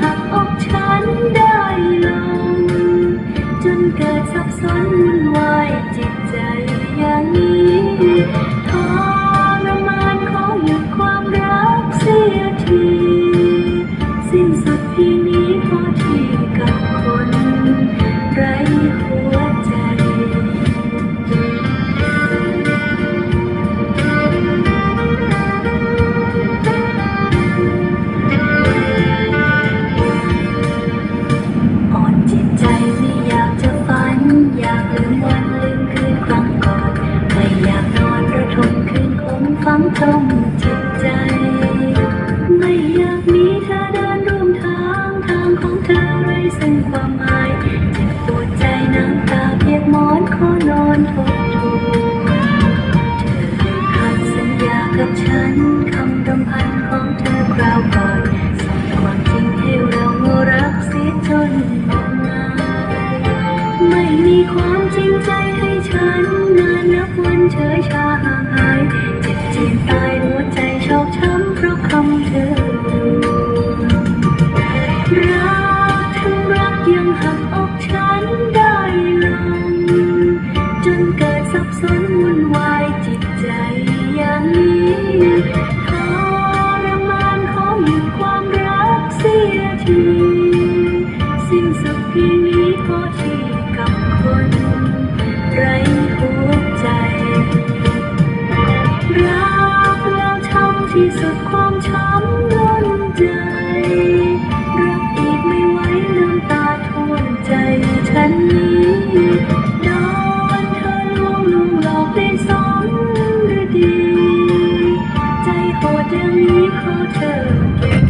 หักอกฉันได้ลง จนเกิดสับสนวุ่นวายจิตใจอย่างนี้ ฝังจิตใจ ไม่อยากมีเธอเดินร่วมทางทางของเธอไร้ซึ่งความหมายเจ็บปวดใจน้ำตาเพียกหมอนขอนอนทบทวนเธอให้คำสัญญากับฉันคำรำพันของเธอคราวก่อนสอนความจริงให้เรารักเสียจนงมงายไม่มีความจริงใจให้ฉันนานนับวันเฉยชาห่างหาย ใจ รักอีกไม่ไหวน้ำตาท่วมใจฉันนี้โดนเธอลวงลวงหลอกได้สมหรือดี ใจโหดอย่างนี้ขอเธอเก็บ